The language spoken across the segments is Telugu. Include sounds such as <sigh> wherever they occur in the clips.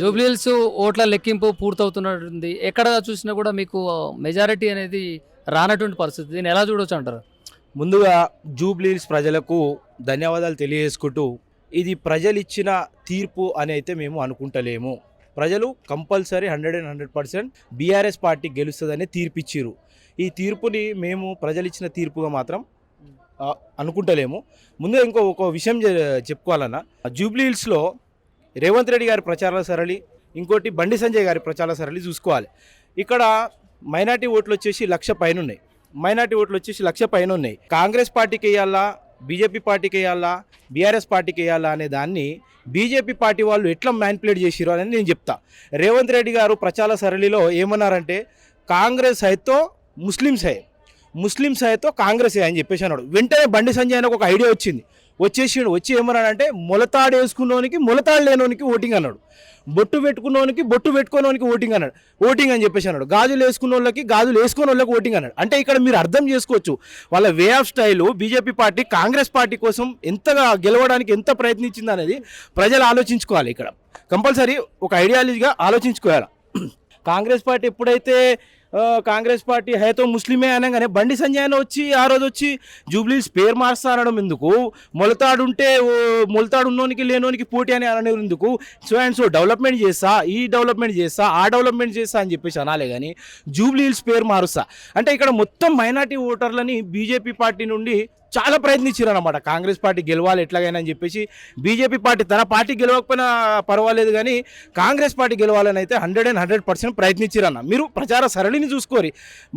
జూబ్లీహిల్స్ ఓట్ల లెక్కింపు పూర్తవుతున్నట్టుంది. ఎక్కడ చూసినా కూడా మీకు మెజారిటీ అనేది రానటువంటి పరిస్థితి. దీన్ని ఎలా చూడొచ్చు అంటారు? ముందుగా జూబ్లీహిల్స్ ప్రజలకు ధన్యవాదాలు తెలియజేసుకుంటూ ఇది ప్రజలు ఇచ్చిన తీర్పు అని అయితే మేము అనుకుంటలేము. ప్రజలు compulsory hundred and hundred percent BRS party గెలుస్తుందని తీర్పిచ్చారు ఈ తీర్పుని మేము ప్రజలు ఇచ్చిన తీర్పుగా మాత్రం అనుకుంటలేము. ముందుగా ఇంకో ఒక విషయం చెప్పుకోవాలన్నా జూబ్లీహిల్స్లో రేవంత్ రెడ్డి గారి ప్రచార సరళి ఇంకోటి బండి సంజయ్ గారి ప్రచార సరళి చూసుకోవాలి. ఇక్కడ మైనార్టీ ఓట్లు వచ్చేసి లక్ష పైన ఉన్నాయి. మైనార్టీ ఓట్లు వచ్చేసి లక్ష పైన ఉన్నాయి. కాంగ్రెస్ పార్టీకి వేయాలా బీజేపీ పార్టీకి వేయాలా బీఆర్ఎస్ పార్టీకి వేయాలా అనే దాన్ని బీజేపీ పార్టీ వాళ్ళు ఎట్లా మ్యాన్పులేట్ చేసిరో అని నేను చెప్తా. రేవంత్ రెడ్డి గారు ప్రచార సరళిలో ఏమన్నారంటే కాంగ్రెస్ హైతో ముస్లిమ్స్ హై ముస్లిమ్స్ హైతో కాంగ్రెస్ అని చెప్పేసి అన్నాడు. వెంటనే బండి సంజయ్ అని ఒక ఐడియా వచ్చింది. వచ్చేసిండు వచ్చి ఏమన్నాడంటే మొలతాడు వేసుకున్నోనికి మొలతాడు లేనోనికి ఓటింగ్ అన్నాడు. బొట్టు పెట్టుకున్నోనికి బొట్టు పెట్టుకున్నోనికి ఓటింగ్ అన్నాడు. ఓటింగ్ అని చెప్పేసి అన్నాడు. గాజులు వేసుకున్న వాళ్ళకి గాజులు వేసుకున్న వాళ్ళకి ఓటింగ్ అన్నాడు. అంటే ఇక్కడ మీరు అర్థం చేసుకోవచ్చు వాళ్ళ way of style BJP party Congress party కోసం ఎంతగా గెలవడానికి ఎంత ప్రయత్నించింది అనేది ప్రజలు ఆలోచించుకోవాలి ఇక్కడ. కంపల్సరీ ఒక ఐడియాలజీగా ఆలోచించుకోవాలి. <clears throat> కాంగ్రెస్ పార్టీ ఎప్పుడైతే కాంగ్రెస్ పార్టీ హైతో ముస్లిమే అనగానే బండి సంజయ్ అని వచ్చి ఆ రోజు వచ్చి జూబ్లీస్ పేరు మార్స్తా అనడం ఎందుకు? మొలతాడుంటే ఓ, మొలతాడు ఉన్నోనికి లేనోనికి పోటీ అని అనడం ఎందుకు? సో అండ్ సో డెవలప్మెంట్ చేస్తా ఈ డెవలప్మెంట్ చేస్తా ఆ డెవలప్మెంట్ చేస్తా అని చెప్పేసి అనాలే కానీ జూబ్లీ హిల్స్ పేరు మారుస్తా. అంటే ఇక్కడ మొత్తం మైనార్టీ ఓటర్లని బీజేపీ పార్టీ నుండి చాలా ప్రయత్నించారు అనమాట కాంగ్రెస్ పార్టీ గెలవాలి ఎట్లాగైనా అని చెప్పేసి బీజేపీ పార్టీ తన పార్టీ గెలవకపోయినా పర్వాలేదు కానీ కాంగ్రెస్ పార్టీ గెలవాలని అయితే హండ్రెడ్ అండ్ హండ్రెడ్ పర్సెంట్ ప్రయత్నించారన్న. మీరు ప్రచార సరళిని చూసుకోరి.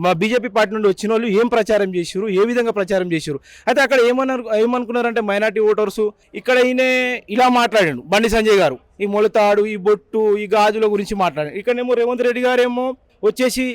మా బీజేపీ పార్టీ నుండి వచ్చిన వాళ్ళు ఏం ప్రచారం చేశారు ఏ విధంగా ప్రచారం చేశారు అయితే అక్కడ ఏమన్నారు ఏమనుకున్నారంటే మైనార్టీ ఓటర్స్ ఇక్కడ ఈయన ఇలా మాట్లాడాడు బండి సంజయ్ గారు. ఈ మొలతాడు ఈ బొట్టు ఈ గాజుల గురించి మాట్లాడాడు. ఇక్కడేమో రేవంత్ రెడ్డి గారేమో వచ్చేసి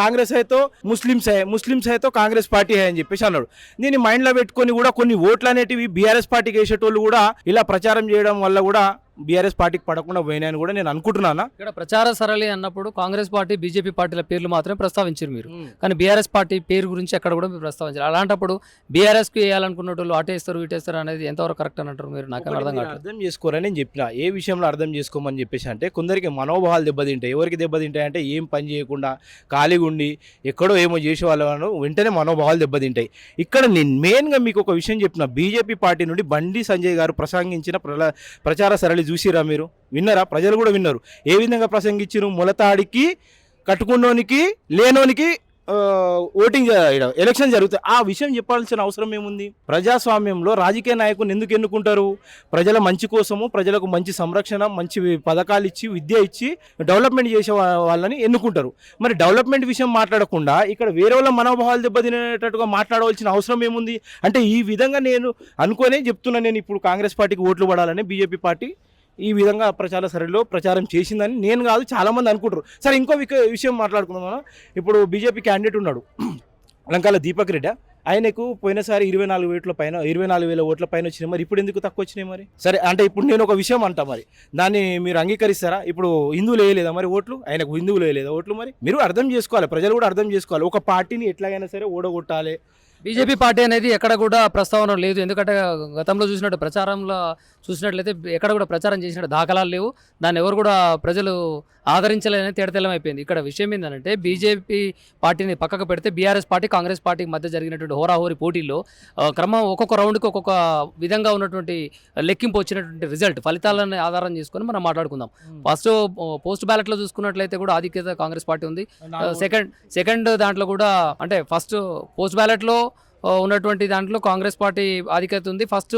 కాంగ్రెస్ అయితే ముస్లిమ్స్ హై ముస్లిమ్స్ అయితే కాంగ్రెస్ పార్టీ హై అని చెప్పేసి అన్నాడు. దీన్ని మైండ్లో పెట్టుకొని కూడా కొన్ని ఓట్లు అనేటివి బీఆర్ఎస్ పార్టీకి వేసేటోళ్ళు కూడా ఇలా ప్రచారం చేయడం వల్ల కూడా బీఆర్ఎస్ పార్టీకి పడకుండా పోయినాయని కూడా నేను అనుకుంటున్నాను? ఇక్కడ ప్రచార సరళి అన్నప్పుడు కాంగ్రెస్ పార్టీ బీజేపీ పార్టీల పేర్లు మాత్రమే ప్రస్తావించారు మీరు. కానీ బీఆర్ఎస్ పార్టీ పేరు గురించి ఎక్కడ కూడా మీరు ప్రస్తావించారు. అలాంటప్పుడు బీఆర్ఎస్కి వేయాలనుకున్న వాళ్ళు అటేస్తారు ఇటేస్తారు అనేది ఎంతవరకు కరెక్ట్ అని అంటారు మీరు? నాకు అర్థం కావట్లేదు. అర్థం చేసుకోరని నేను చెప్పిన. ఏ విషయంలో అర్థం చేసుకోమని చెప్పేసి అంటే కొందరికి మనోభావాలు దెబ్బతింటాయి. ఎవరికి దెబ్బతింటాయి అంటే ఏం పని చేయకుండా ఖాళీగా ఉండి ఎక్కడో ఏమో చేసే వాళ్ళు వెంటనే మనోభావాలు దెబ్బతింటాయి. ఇక్కడ నేను మెయిన్గా మీకు ఒక విషయం చెప్పిన. బీజేపీ పార్టీ నుండి బండి సంజయ్ గారు ప్రసంగించిన ప్రచార సరళి చూసిరా మీరు? విన్నారా? ప్రజలు కూడా విన్నారు. ఏ విధంగా ప్రసంగించారు మొలతాడికి కట్టుకున్నోనికి లేనోనికి ఓటింగ్ ఎలక్షన్ జరుగుతాయి ఆ విషయం చెప్పాల్సిన అవసరం ఏముంది? ప్రజాస్వామ్యంలో రాజకీయ నాయకుని ఎందుకు ఎన్నుకుంటారు? ప్రజల మంచి కోసము ప్రజలకు మంచి సంరక్షణ మంచి పథకాలు ఇచ్చి విద్య ఇచ్చి డెవలప్మెంట్ చేసే వాళ్ళని ఎన్నుకుంటారు. మరి డెవలప్మెంట్ విషయం మాట్లాడకుండా ఇక్కడ వేరే వాళ్ళ మనోభావాలు దెబ్బతినేటట్టుగా మాట్లాడవలసిన అవసరం ఏముంది? అంటే ఈ విధంగా నేను అనుకోనే చెప్తున్నా నేను. ఇప్పుడు కాంగ్రెస్ పార్టీకి ఓట్లు పడాలని బీజేపీ పార్టీ ఈ విధంగా ప్రచార సరళిలో ప్రచారం చేసిందని నేను కాదు చాలామంది అనుకుంటారు. సరే ఇంకో విషయం మాట్లాడుకుందాం మనం ఇప్పుడు బీజేపీ క్యాండిడేట్ ఉన్నాడు. లంకాల దీపక్ రెడ్డి. ఆయనకు పోయినసారి ఇరవై నాలుగు వేట్ల పైన ఇరవై నాలుగు వేల ఓట్ల పైన వచ్చినాయి మరి. ఇప్పుడు ఎందుకు తక్కువ వచ్చినాయి మరి? సరే అంటే ఇప్పుడు నేను ఒక విషయం అంటా మరి. దాన్ని మీరు అంగీకరిస్తారా? ఇప్పుడు హిందువులు వేయలేదా మరి ఓట్లు? ఆయనకు హిందువులు వేయలేదా ఓట్లు మరి? మీరు అర్థం చేసుకోవాలి ప్రజలు కూడా అర్థం చేసుకోవాలి. ఒక పార్టీని ఎట్లాగైనా సరే ఓడగొట్టాలి. బీజేపీ పార్టీ అనేది ఎక్కడ కూడా ప్రస్తావన లేదు. ఎందుకంటే గతంలో చూసినట్టు ప్రచారంలో చూసినట్లయితే ఎక్కడ కూడా ప్రచారం చేసినట్టు దాఖలాలు లేవు. దాన్ని ఎవరు కూడా ప్రజలు ఆదరించలేదని తేడతెల్లం అయిపోయింది ఇక్కడ విషయం ఏంటంటే బీజేపీ పార్టీని పక్కకు పెడితే బీఆర్ఎస్ పార్టీ కాంగ్రెస్ పార్టీకి మధ్య జరిగినటువంటి హోరాహోరీ పోటీల్లో క్రమం ఒక్కొక్క రౌండ్కి ఒక్కొక్క విధంగా ఉన్నటువంటి లెక్కింపు వచ్చినటువంటి రిజల్ట్ ఫలితాలను ఆధారం చేసుకొని మనం మాట్లాడుకుందాం. ఫస్ట్ పోస్ట్ బ్యాలెట్లో చూసుకున్నట్లయితే కూడా ఆధిక్యత కాంగ్రెస్ పార్టీ ఉంది. సెకండ్ సెకండ్ దాంట్లో కూడా అంటే ఫస్ట్ పోస్ట్ బ్యాలెట్లో ఉన్నటువంటి దాంట్లో కాంగ్రెస్ పార్టీ ఆధిక్యత ఉంది. ఫస్ట్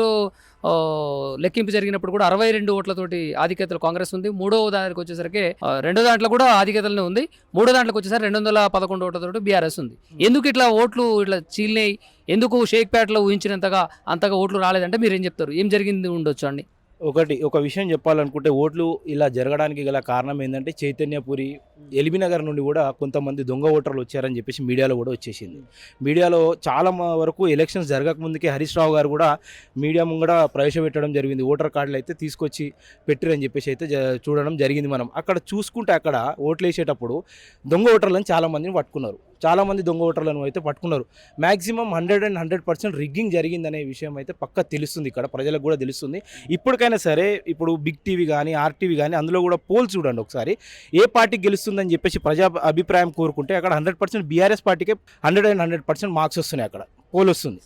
లెక్కింపు జరిగినప్పుడు కూడా అరవై రెండు ఓట్లతోటి ఆధిక్యతలు కాంగ్రెస్ ఉంది. మూడో దానికి వచ్చేసరికి రెండో దాంట్లో కూడా ఆధిక్యతలనే ఉంది. మూడో దాంట్లోకి వచ్చేసరికి రెండు వందల పదకొండు ఓట్లతోటి బీఆర్ఎస్ ఉంది. ఎందుకు ఇట్లా ఓట్లు ఇట్లా చీలినాయి? ఎందుకు షేక్పేటలో ఊహించినంతగా అంతగా ఓట్లు రాలేదంటే మీరు ఏం చెప్తారు? ఏం జరిగింది ఉండొచ్చు అండి? ఒకటి ఒక విషయం చెప్పాలనుకుంటే ఓట్లు ఇలా జరగడానికి గల కారణం ఏంటంటే చైతన్యపురి ఎల్బీ నగర్ నుండి కూడా కొంతమంది దొంగ ఓటర్లు వచ్చారని చెప్పేసి మీడియాలో కూడా వచ్చేసింది. మీడియాలో చాలా వరకు ఎలక్షన్స్ జరగక ముందుకే హరీష్ రావు గారు కూడా మీడియా ముంగడ ప్రవేశపెట్టడం జరిగింది. ఓటర్ కార్డులు అయితే తీసుకొచ్చి పెట్టిరని చెప్పేసి అయితే జ- చూడడం జరిగింది మనం. అక్కడ చూసుకుంటే అక్కడ ఓట్లు వేసేటప్పుడు దొంగ ఓటర్లను చాలామందిని పట్టుకున్నారు. చాలామంది దొంగ ఓటర్లను అయితే పట్టుకున్నారు. Maximum hundred and hundred percent rigging జరిగిందనే విషయం అయితే పక్క తెలుస్తుంది. ఇక్కడ ప్రజలకు కూడా తెలుస్తుంది. ఇప్పటికైనా సరే ఇప్పుడు బిగ్ టీవీ కానీ ఆర్టీవీ కానీ అందులో కూడా పోల్స్ చూడండి ఒకసారి. ఏ పార్టీ గెలుస్తుందని చెప్పేసి ప్రజా అభిప్రాయం కోరుకుంటే అక్కడ హండ్రెడ్ పర్సెంట్ బీఆర్ఎస్ పార్టీకే hundred and hundred percent marks వస్తున్నాయి అక్కడ. పోల్ వస్తుంది.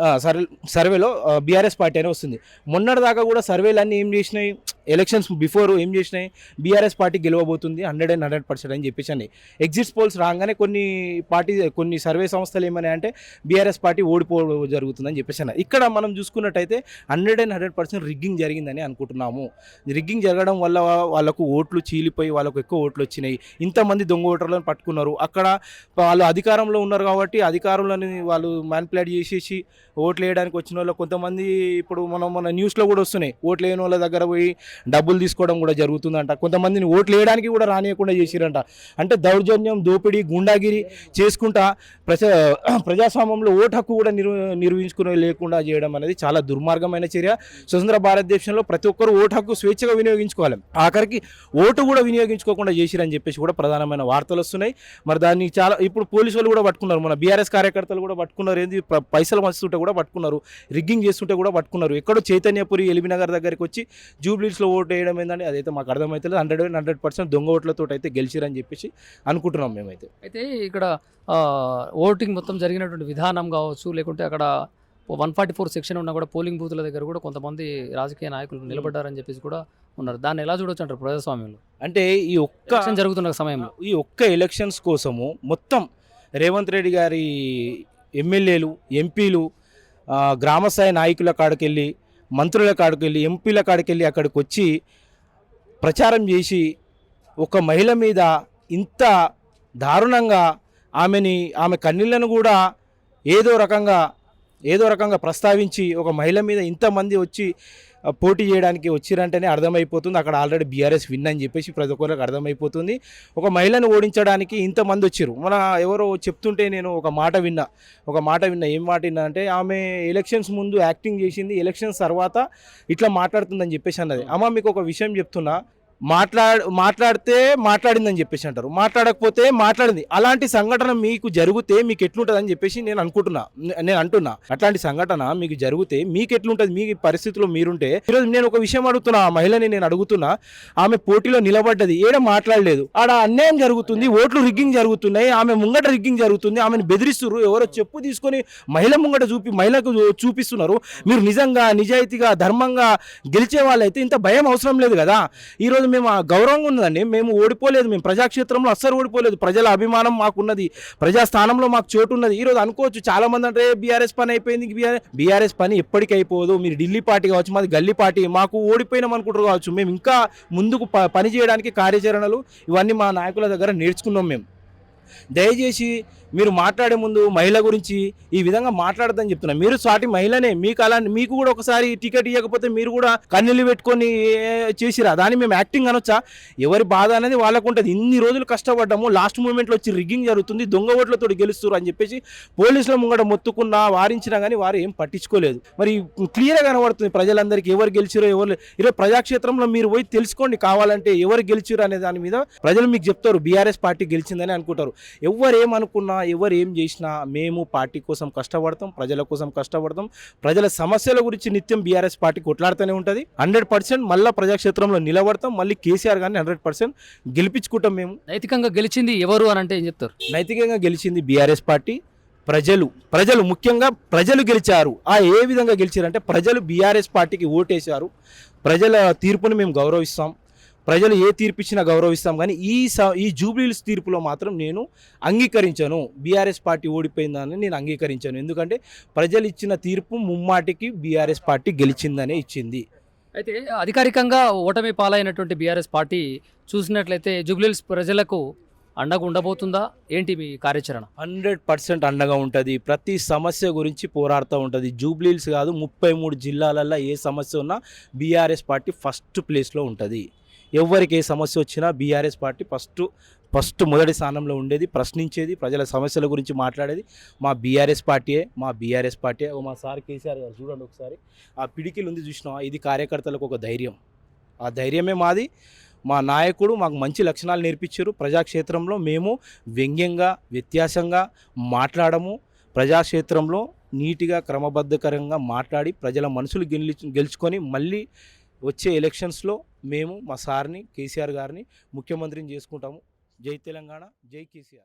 ఆ, సర్వే సర్వేలో బీఆర్ఎస్ పార్టీ అనే వస్తుంది. మొన్నటి దాకా కూడా సర్వేలు అన్నీ ఏం చేసినాయి? ఎలక్షన్స్ బిఫోర్ ఏం చేసినాయి? బీఆర్ఎస్ పార్టీ గెలవబోతుంది హండ్రెడ్ అండ్ హండ్రెడ్ పర్సెంట్ అని చెప్పేసి అని ఎగ్జిట్ పోల్స్ రాగానే కొన్ని పార్టీ కొన్ని సర్వే సంస్థలు ఏమని అంటే బీఆర్ఎస్ పార్టీ ఓడిపోవడం జరుగుతుందని చెప్పేసి అన్నారు ఇక్కడ మనం చూసుకున్నట్టయితే hundred and hundred percent rigging జరిగిందని అనుకుంటున్నాము. రిగ్గింగ్ జరగడం వల్ల వాళ్ళకు ఓట్లు చీలిపోయి వాళ్ళకు ఎక్కువ ఓట్లు వచ్చినాయి. ఇంతమంది దొంగ ఓటర్లను పట్టుకున్నారు. అక్కడ వాళ్ళు అధికారంలో ఉన్నారు కాబట్టి అధికారంలోని వాళ్ళు మ్యాన్పులేట్ చేసేసి ఓట్లు వేయడానికి వచ్చిన వాళ్ళు కొంతమంది ఇప్పుడు మనం మన న్యూస్లో కూడా వస్తున్నాయి. ఓట్లు వేయని వాళ్ళ దగ్గర పోయి డబ్బులు తీసుకోవడం కూడా జరుగుతుందంట. కొంతమందిని ఓట్లు వేయడానికి కూడా రానియకుండా చేసిరంట. అంటే దౌర్జన్యం దోపిడీ గుండాగిరి చేసుకుంటా ప్రజా <clears throat> ప్రజాస్వామ్యంలో ఓటు హక్కు కూడా నిర్వ నిర్వహించుకునే లేకుండా చేయడం అనేది చాలా దుర్మార్గమైన చర్య. స్వతంత్ర భారతదేశంలో ప్రతి ఒక్కరు ఓటు హక్కు స్వేచ్ఛగా వినియోగించుకోవాలి. ఆఖరికి ఓటు కూడా వినియోగించుకోకుండా చేసిరని చెప్పేసి కూడా ప్రధానమైన వార్తలు వస్తున్నాయి. మరి దాన్ని చాలా ఇప్పుడు పోలీసు వాళ్ళు కూడా పట్టుకున్నారు. మన బీఆర్ఎస్ కార్యకర్తలు కూడా పట్టుకున్నారు. ఏంది? పైసలు మస్తుంటే కూడా పట్టుకున్నారు. రిగ్గింగ్ చేస్తుంటే కూడా పట్టుకున్నారు. ఎక్కడో చైతన్యపురి ఎలిబినగర్ దగ్గరికి వచ్చి జూబ్లీస్లో ఓటు వేయడం ఏంటంటే అదైతే మాకు అర్థమవుతుంది హండ్రెడ్ హండ్రెడ్ పర్సెంట్ దొంగ ఓట్లతో అయితే గెలిచిరని చెప్పేసి అనుకుంటున్నాం మేమైతే. అయితే ఇక్కడ ఓటింగ్ మొత్తం జరిగినటువంటి విధానం కావచ్చు లేకుంటే అక్కడ వన్ ఫార్టీ ఫోర్ సెక్షన్ ఉన్నా కూడా పోలింగ్ బూత్ల దగ్గర కూడా కొంతమంది రాజకీయ నాయకులు నిలబడ్డారని చెప్పేసి కూడా ఉన్నారు. దాన్ని ఎలా చూడొచ్చు అంటారు ప్రజాస్వామ్యంలో? అంటే ఈ ఒక్క జరుగుతున్న సమయంలో. ఈ ఒక్క ఎలక్షన్స్ కోసము మొత్తం రేవంత్ రెడ్డి గారి ఎమ్మెల్యేలు ఎంపీలు గ్రామస్థాయి నాయకుల కాడికెళ్ళి మంత్రుల కాడికెళ్ళి ఎంపీల కాడికెళ్ళి అక్కడికి వచ్చి ప్రచారం చేసి ఒక మహిళ మీద ఇంత దారుణంగా ఆమెని ఆమె కన్నీళ్ళను కూడా ఏదో రకంగా ఏదో రకంగా ప్రస్తావించి ఒక మహిళ మీద ఇంతమంది వచ్చి పోటీ చేయడానికి వచ్చిరంటేనే అర్థమైపోతుంది. అక్కడ ఆల్రెడీ బీఆర్ఎస్ విన్ అని చెప్పేసి ప్రతి ఒక్కరికి అర్థమైపోతుంది. ఒక మహిళను ఓడించడానికి ఇంతమంది వచ్చారు. మన ఎవరో చెప్తుంటే నేను ఒక మాట విన్నా. ఒక మాట విన్నా. ఏం మాట విన్నా అంటే ఆమె ఎలక్షన్స్ ముందు యాక్టింగ్ చేసింది. ఎలక్షన్స్ తర్వాత ఇట్లా మాట్లాడుతుందని చెప్పేసి అన్నది. అమ్మ మీకు ఒక విషయం చెప్తున్నా. మాట్లా మాట్లాడితే మాట్లాడిందని చెప్పేసి అంటారు. మాట్లాడకపోతే మాట్లాడింది. అలాంటి సంఘటన మీకు జరిగితే మీకు ఎట్లుంటుందని చెప్పేసి నేను అనుకుంటున్నా. నేను అంటున్నా. అట్లాంటి సంఘటన మీకు జరిగితే మీకు ఎట్లుంటుంది? మీ పరిస్థితిలో మీరుంటే ఈరోజు నేను ఒక విషయం అడుగుతున్నా ఆ మహిళని నేను అడుగుతున్నా. ఆమె పోటీలో నిలబడ్డది. ఏడ మాట్లాడలేదు. ఆడ అన్యాయం జరుగుతుంది. ఓట్లు రిగ్గింగ్ జరుగుతున్నాయి. ఆమె ముంగట రిగ్గింగ్ జరుగుతుంది. ఆమెను బెదిరిస్తున్నారు ఎవరో చెప్పు తీసుకొని మహిళ ముంగట చూపి మహిళకు చూపిస్తున్నారు. మీరు నిజంగా నిజాయితీగా ధర్మంగా గెలిచే వాళ్ళైతే ఇంత భయం అవసరం లేదు కదా? ఈరోజు మేము ఆ గౌరవంగా ఉన్నదండి. మేము ఓడిపోలేదు. మేము ప్రజాక్షేత్రంలో అస్సలు ఓడిపోలేదు. ప్రజల అభిమానం మాకున్నది. ప్రజా స్థానంలో మాకు చోటు ఉన్నది ఈరోజు అనుకోవచ్చు చాలామంది అంటే బీఆర్ఎస్ పని అయిపోయింది. బీఆర్ఎస్ పని ఎప్పటికీ అయిపోదు మీరు ఢిల్లీ పార్టీ కావచ్చు మాది గల్లీ పార్టీ. మాకు ఓడిపోయినాం అనుకుంటారు కావచ్చు. మేము ఇంకా ముందుకు ప- పని చేయడానికి కార్యాచరణలు ఇవన్నీ మా నాయకుల దగ్గర నేర్చుకున్నాం మేము. దయచేసి మీరు మాట్లాడే ముందు మహిళ గురించి ఈ విధంగా మాట్లాడదని చెప్తున్నా. మీరు సాటి మహిళనే మీకు అలా మీకు కూడా ఒకసారి టికెట్ ఇవ్వకపోతే మీరు కూడా కన్నీళ్ళు పెట్టుకొని చేసిరా? దాన్ని మేము యాక్టింగ్ అనొచ్చా? ఎవరి బాధ అనేది వాళ్ళకు ఉంటుంది. ఇన్ని రోజులు కష్టపడ్డాము లాస్ట్ మూమెంట్లో వచ్చి రిగ్గింగ్ జరుగుతుంది దొంగ ఓట్లతో గెలుస్తారు అని చెప్పేసి పోలీసుల ముంగట మొత్తుకున్నా వారించినా కానీ వారు ఏం పట్టించుకోలేదు. మరి క్లియర్గా కనబడుతుంది ప్రజలందరికీ ఎవరు గెలిచిరో ఎవరు లే- ఈరోజు ప్రజాక్షేత్రంలో మీరు పోయి తెలుసుకోండి కావాలంటే ఎవరు గెలిచిరు అనే దాని మీద ప్రజలు మీకు చెప్తారు. బీఆర్ఎస్ పార్టీ గెలిచిందని అనుకుంటారు. ఎవరు ఏమనుకున్నా ఎవరు ఏం చేసినా మేము పార్టీ కోసం కష్టపడతాం ప్రజల కోసం కష్టపడతాం. ప్రజల సమస్యల గురించి నిత్యం బీఆర్ఎస్ పార్టీ కొట్లాడుతూనే ఉంటుంది. హండ్రెడ్ పర్సెంట్ మళ్ళీ ప్రజాక్షేత్రంలో నిలబడతాం. మళ్ళీ కేసీఆర్ గారిని హండ్రెడ్ పర్సెంట్ గెలిపించుకుంటాం మేము. నైతికంగా గెలిచింది ఎవరు అని అంటే ఏం చెప్తారు? నైతికంగా గెలిచింది బీఆర్ఎస్ పార్టీ. ప్రజలు ప్రజలు ముఖ్యంగా ప్రజలు గెలిచారు. ఆ ఏ విధంగా గెలిచారంటే ప్రజలు బీఆర్ఎస్ పార్టీకి ఓటేశారు. ప్రజల తీర్పుని మేము గౌరవిస్తాం. ప్రజలు ఏ తీర్పు ఇచ్చినా గౌరవిస్తాం. కానీ ఈ స ఈ జూబ్లీస్ తీర్పులో మాత్రం నేను అంగీకరించాను. బీఆర్ఎస్ పార్టీ ఓడిపోయిందని నేను అంగీకరించాను. ఎందుకంటే ప్రజలు ఇచ్చిన తీర్పు ముమ్మాటికి బీఆర్ఎస్ పార్టీ గెలిచిందనే ఇచ్చింది. అయితే అధికారికంగా ఓటమి పాలైనటువంటి బీఆర్ఎస్ పార్టీ చూసినట్లయితే జూబ్లీహిల్స్ ప్రజలకు అండగా ఉండబోతుందా? ఏంటి మీ కార్యాచరణ? హండ్రెడ్ పర్సెంట్ అండగా ఉంటుంది. ప్రతి సమస్య గురించి పోరాడుతూ ఉంటుంది. జూబ్లీల్స్ కాదు ముప్పై మూడు జిల్లాలల్లో ఏ సమస్య ఉన్నా బీఆర్ఎస్ పార్టీ ఫస్ట్ ప్లేస్లో ఉంటుంది. ఎవరికి ఏ సమస్య వచ్చినా బీఆర్ఎస్ పార్టీ ఫస్ట్ ఫస్ట్ మొదటి స్థానంలో ఉండేది ప్రశ్నించేది ప్రజల సమస్యల గురించి మాట్లాడేది. మా బీఆర్ఎస్ పార్టీయే మా బీఆర్ఎస్ పార్టీ ఓ మా సార్ కేసీఆర్ గారు చూడండి ఒకసారి. ఆ పిడికిలు ఉంది చూసినా ఇది కార్యకర్తలకు ఒక ధైర్యం. ఆ ధైర్యమే మాది. మా నాయకుడు మాకు మంచి లక్షణాలు నేర్పించారు. ప్రజాక్షేత్రంలో మేము వ్యంగ్యంగా వ్యత్యాసంగా మాట్లాడము. ప్రజాక్షేత్రంలో నీటిగా క్రమబద్ధకరంగా మాట్లాడి ప్రజల మనసులు గెలి గెలుచుకొని మళ్ళీ వచ్చే ఎలక్షన్స్లో మేము మా సార్ని కేసీఆర్ గారిని ముఖ్యమంత్రిని చేసుకుంటాము. జై తెలంగాణ జై కేసీఆర్.